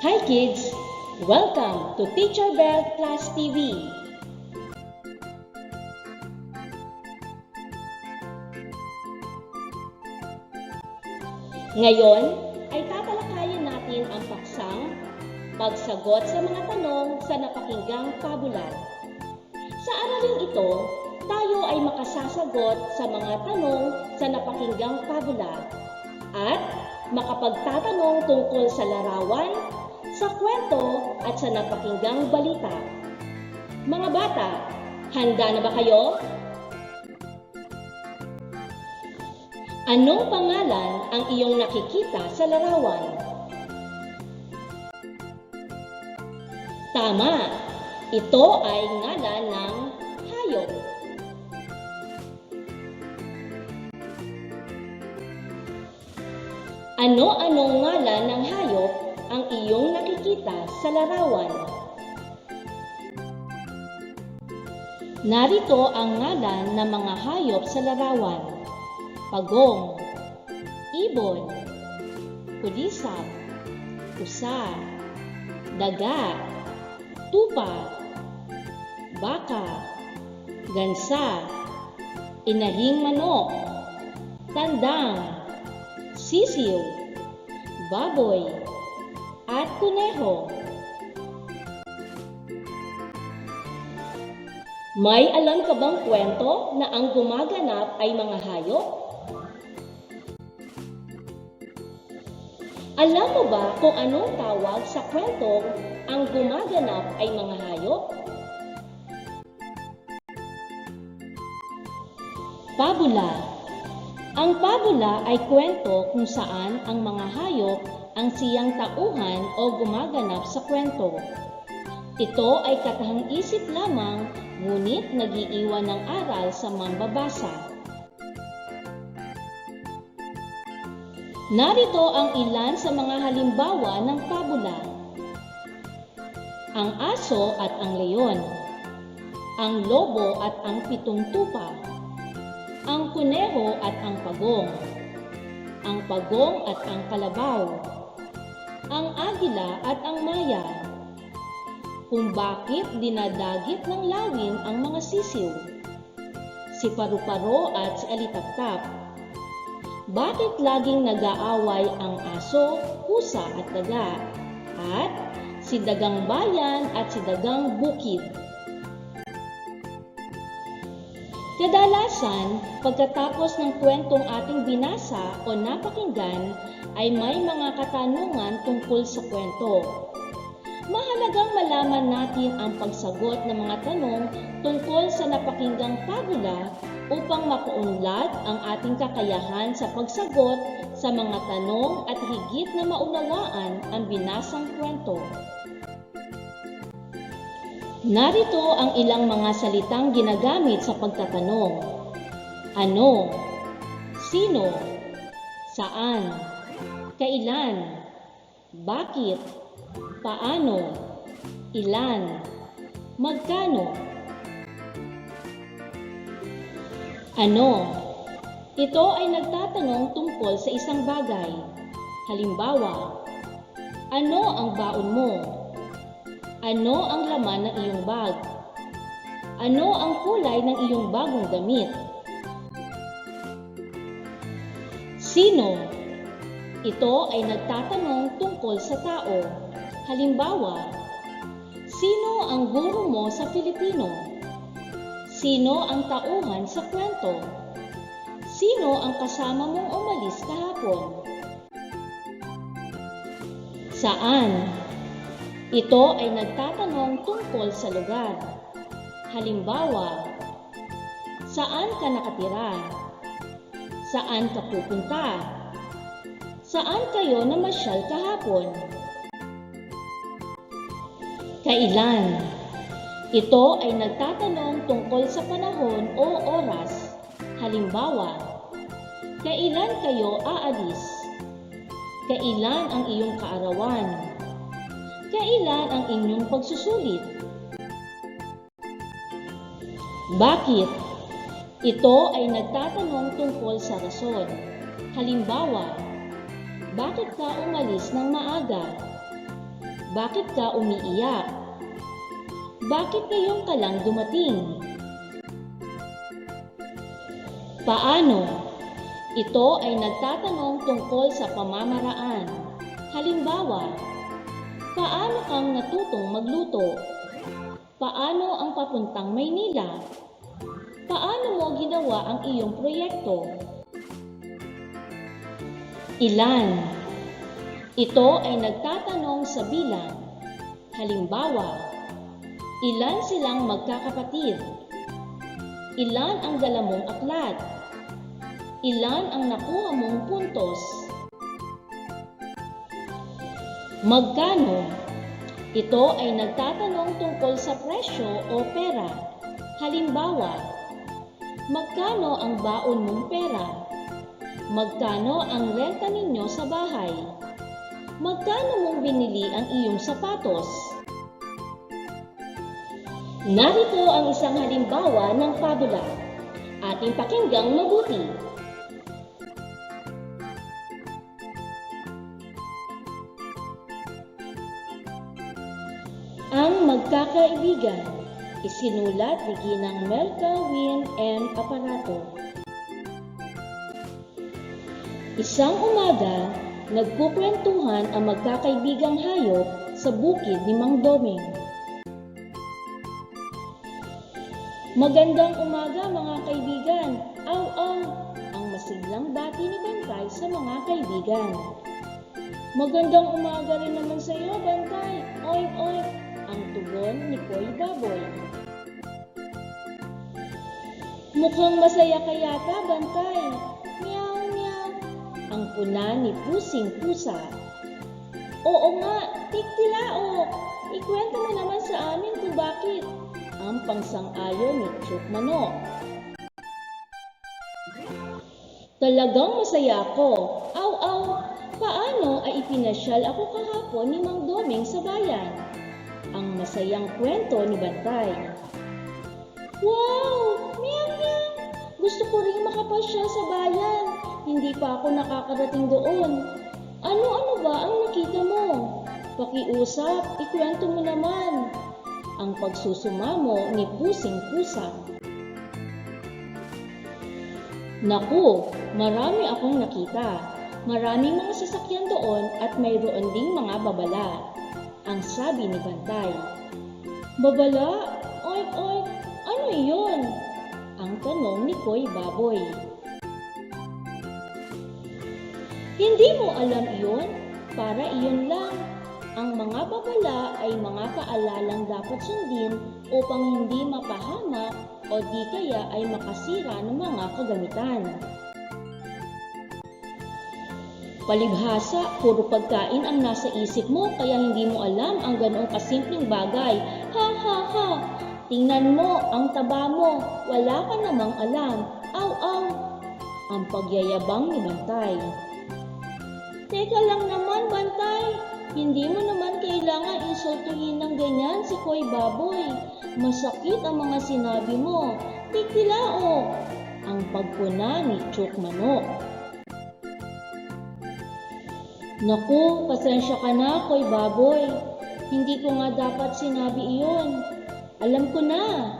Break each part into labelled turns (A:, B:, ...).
A: Hi kids! Welcome to Teacher Bell Class TV. Ngayon ay tatalakayin natin ang paksang pagsagot sa mga tanong sa napakinggang pabulan. Sa aralin ito, tayo ay makasasagot sa mga tanong sa napakinggang pabulan at makapagtatanong tungkol sa larawan, sa kwento at sa napakinggang balita. Mga bata, handa na ba kayo? Anong pangalan ang iyong nakikita sa larawan? Tama! Ito ay ngalan ng hayop. Ano-anong ngalan ng hayop ang iyong nakikita sa larawan? Narito ang ngalan ng mga hayop sa larawan. Pagong, ibon, kulisap, usa, daga, tupa, baka, gansa, inahing manok, tandang, sisiw, baboy, at kuneho. May alam ka bang kwento na ang gumaganap ay mga hayop? Alam mo ba kung anong tawag sa kwentong ang gumaganap ay mga hayop? Pabula Ang pabula ay kwento kung saan ang mga hayop ang siyang tauhan o gumaganap sa kwento. Ito ay katahang isip lamang ngunit nagiiwan ng aral sa mambabasa. Narito ang ilan sa mga halimbawa ng pabula. Ang aso at ang leon. Ang lobo at ang pitong tupa. Ang kuneho at ang pagong. Ang pagong at ang kalabaw. Ang agila at ang maya. Kung bakit dinadagit ng lawin ang mga sisiw. Si paru-paro at si alitaptap. Bakit laging nag-aaway ang aso, pusa at daga? At si dagang bayan at si dagang bukid. Kadalasan, pagkatapos ng kwentong ating binasa o napakinggan, ay may mga katanungan tungkol sa kwento. Mahalagang malaman natin ang pagsagot ng mga tanong tungkol sa napakinggang pabula upang mapaunlad ang ating kakayahan sa pagsagot sa mga tanong at higit na maunawaan ang binasang kwento. Narito ang ilang mga salitang ginagamit sa pagtatanong. Ano? Sino? Saan? Kailan? Bakit? Paano? Ilan? Magkano? Ano? Ito ay nagtatanong tungkol sa isang bagay. Halimbawa, ano ang baon mo? Ano ang laman ng iyong bag? Ano ang kulay ng iyong bagong damit? Sino? Ito ay nagtatanong tungkol sa tao. Halimbawa, sino ang guro mo sa Filipino? Sino ang tauhan sa kwento? Sino ang kasama mong umalis kahapon? Saan? Ito ay nagtatanong tungkol sa lugar. Halimbawa, saan ka nakatira? Saan ka pupunta? Saan kayo namasyal kahapon? Kailan? Ito ay nagtatanong tungkol sa panahon o oras. Halimbawa, kailan kayo aalis? Kailan ang iyong kaarawan? Kailan ang inyong pagsusulit? Bakit? Ito ay nagtatanong tungkol sa rason. Halimbawa, bakit ka umalis ng maaga? Bakit ka umiiyak? Bakit ngayon ka lang dumating? Paano? Ito ay nagtatanong tungkol sa pamamaraan. Halimbawa, paano kang natutong magluto? Paano ang papuntang Maynila? Paano mo ginawa ang iyong proyekto? Ilan? Ito ay nagtatanong sa bilang. Halimbawa, ilan silang magkakapatid? Ilan ang dala mong aklat? Ilan ang nakuha mong puntos? Magkano? Ito ay nagtatanong tungkol sa presyo o pera. Halimbawa, magkano ang baon mong pera? Magkano ang renta ninyo sa bahay? Magkano mong binili ang iyong sapatos? Narito ang isang halimbawa ng pabula. Ating pakinggang mabuti. Ang magkakaibigan, isinulat ni Ginang Melka Win M. Aparato. Isang umaga, nagkukwentuhan ang magkakaibigang hayop sa bukid ni Mang Doming. Magandang umaga mga kaibigan. Aw aw, ang masiglang dati ni Bantay sa mga kaibigan. Magandang umaga rin naman sa iyo, Bantay. Oink, ang tugon ni Koy Baboy. Mukhang masaya ka yata, Bantay. Meow meow. Ang puna ni Pusing Pusa. Oo nga, tiktilao. Ikwento mo naman sa amin kung bakit. Ang pangsang-ayon ni Chuk Manok. Talagang masaya ako. Aw, aw, paano ay ipinasyal ako kahapon ni Mang Doming sa bayan? Ang masayang kwento ni Bantay. Wow! Meow, meow! Gusto ko rin makapasyal sa bayan. Hindi pa ako nakakarating doon. Ano-ano ba ang nakita mo? Pakiusap, ikwento mo naman. Ang pagsusumamo ni Pusing Pusa. Naku, marami akong nakita. Maraming mga sasakyan doon at mayroon ding mga babala. Ang sabi ni Bantay. Babala? Oink oink, ano iyon? Ang tanong ni Koy Baboy. Hindi mo alam iyon? Para iyon lang. Ang mga babala ay mga paalalang dapat sundin upang hindi mapahamak o di kaya ay makasira ng mga kagamitan. Palibhasa, puro pagkain ang nasa isip mo kaya hindi mo alam ang ganoong kasimpleng bagay. Ha ha ha! Tingnan mo, ang taba mo, wala ka namang alam. Aw aw! Ang pagyayabang ni Bantay. Teka lang naman, Bantay. Hindi mo naman kailangan insultuhin ng ganyan si Koy Baboy. Masakit ang mga sinabi mo. Tiktilao! Ang pagpuna ni Chok Manok. Naku, pasensya ka na, Koy Baboy. Hindi ko nga dapat sinabi iyon. Alam ko na.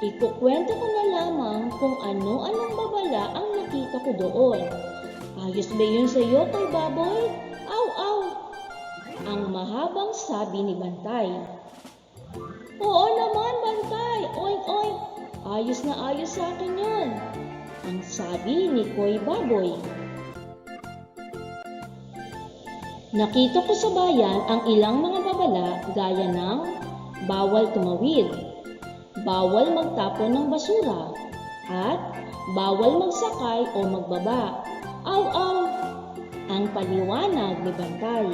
A: Ikukwento ko na lamang kung ano-anong babala ang nakita ko doon. Ayos ba yun sa iyo, Koy Baboy? Aw, aw! Ang mahabang sabi ni Bantay. Oo naman, Bantay! Oink, oink! Ayos na ayos sa akin yun. Ang sabi ni Koy Baboy. Nakita ko sa bayan ang ilang mga babala gaya ng bawal tumawid, bawal magtapon ng basura, at bawal magsakay o magbaba. Aw, aw! Ang paliwanag ni Bantay.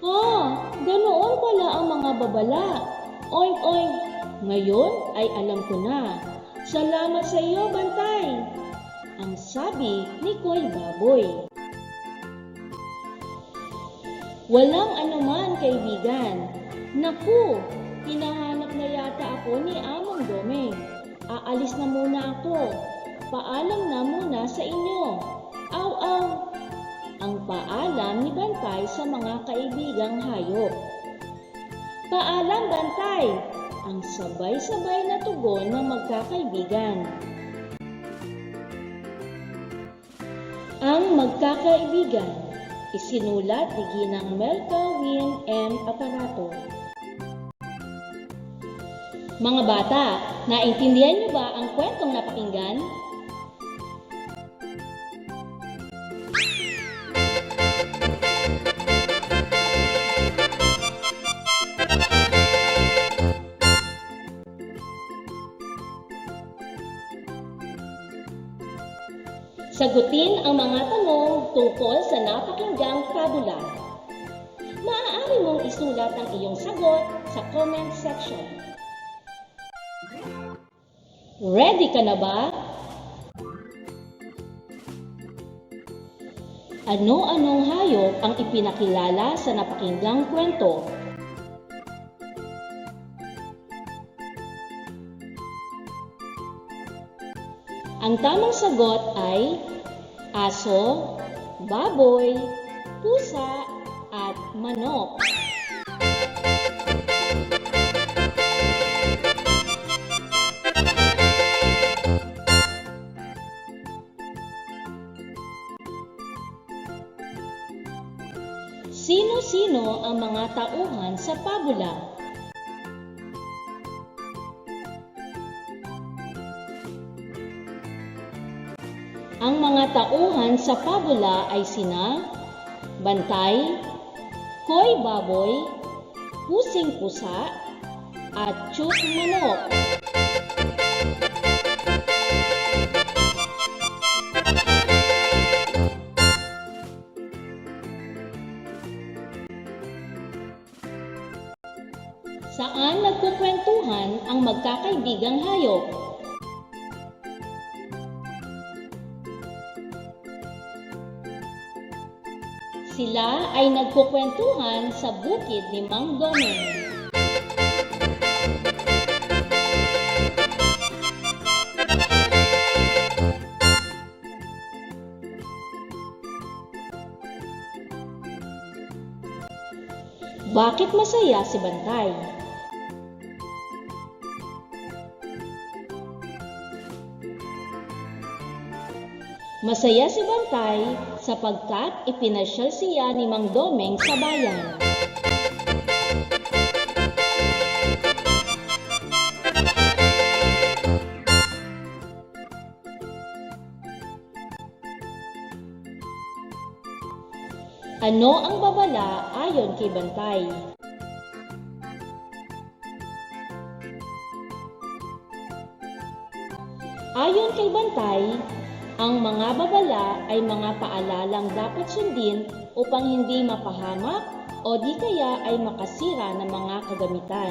A: Ah, ganoon pala ang mga babala. Oink, oink. Ngayon ay alam ko na. Salamat sa iyo, Bantay. Ang sabi ni Koy Baboy. Walang anuman, kaibigan. Naku, hinahanap na yata ako ni Amang Domeng. Aalis na muna ako. Paalam na muna sa inyo. Aw, aw. ang paalam ni Bantay sa mga kaibigang hayop. Paalam Bantay! Ang sabay-sabay na tugon ng magkakaibigan. Ang magkakaibigan, isinulat ni Ginang Melka Win M. Aparato. Mga bata, naintindihan niyo ba ang kwentong napakinggan? Sagutin ang mga tanong tungkol sa napakinggang fabula. Maaari mong isulat ang iyong sagot sa comment section. Ready ka na ba? Ano-anong hayop ang ipinakilala sa napakinggang kwento? Ang tamang sagot ay aso, baboy, pusa, at manok. Sino-sino ang mga tauhan sa pabula? Ang mga tauhan sa pabula ay sina Bantay, Koy Baboy, Pusing Pusa, at Chuk Manok. Saan nagkukwentuhan ang magkakaibigang hayop? Sila ay nagkukwentuhan sa bukid ni Mang Domeng. Bakit masaya si Bantay? Masaya si Bantay sapagkat ipinasyal siya ni Mang Domeng sa bayan. Ano ang babala ayon kay Bantay? Ayon kay Bantay, ang mga babala ay mga paalalang dapat sundin upang hindi mapahamak o di kaya ay makasira ng mga kagamitan.